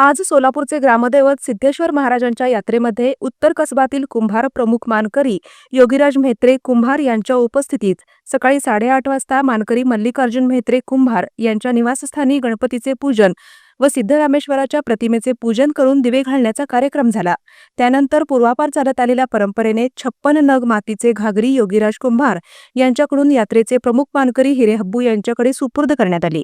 आज सोलापूरचे ग्रामदैवत सिद्धेश्वर महाराजांच्या यात्रेमध्ये उत्तर कसबातील कुंभार प्रमुख मानकरी योगीराज म्हेत्रे कुंभार यांच्या उपस्थितीत सकाळी साडेआठ वाजता मानकरी मल्लिकार्जुन म्हेत्रे कुंभार यांच्या निवासस्थानी गणपतीचे पूजन व सिद्धरामेश्वराच्या प्रतिमेचे पूजन करून दिवे घालण्याचा कार्यक्रम झाला. त्यानंतर पूर्वापार चालत आलेल्या परंपरेने छप्पन नग मातीचे घागरी योगीराज कुंभार यांच्याकडून यात्रेचे प्रमुख मानकरी हिरेहब्बू यांच्याकडे सुपूर्द करण्यात आली.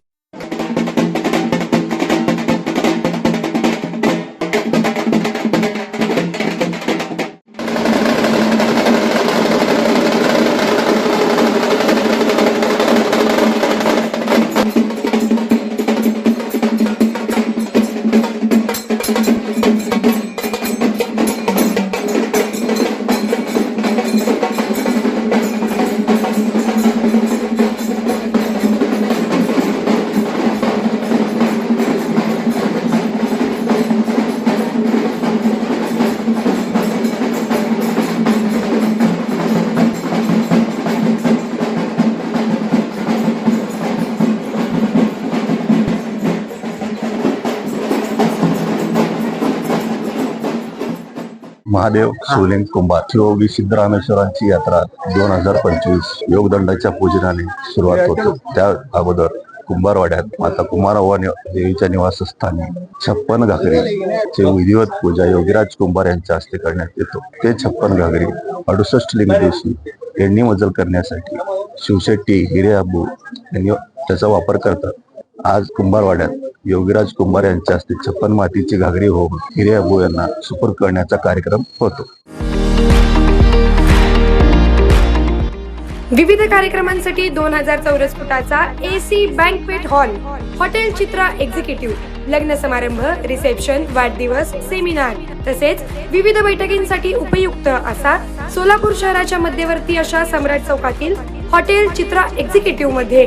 महादेव शिवलिंग कुंभार. शिवयोगी सिद्धरामेश्वरांची यात्रा दोन हजार पंचवीस योगदंडाच्या पूजनाने सुरुवात होते. त्या अगोदर कुंभारवाड्यात माता कुमारव्वा नि- देवीच्या निवासस्थानी छप्पन घागरीचे विधिवत पूजा योगीराज कुंभार यांच्या हस्ते करण्यात येतो. ते छप्पन घागरी अडुसष्ट लिंग दिवशी यांनी मजल करण्यासाठी शिवशेट्टी हिरे अब्बू यांनी त्याचा वापर करतात. आज कुंभारवाड्यात योगीराज कुंभार यांच्या हस्ते छप्पन मातीची घागरी होऊन हिरे अबू यांना सुपूर करण्याचा कार्यक्रम होतो. विविध कार्यक्रमांसाठी दोन हजार चौरस फुटाचा AC banquet hall hotel Chitra executive लग्न समारंभ रिसेप्शन वाढदिवस सेमिनार तसेच विविध बैठकींसाठी उपयुक्त असा सोलापूर शहराच्या मध्यवर्ती अशा सम्राट चौकातील हॉटेल चित्रा एक्झिक्युटिव्हमध्ये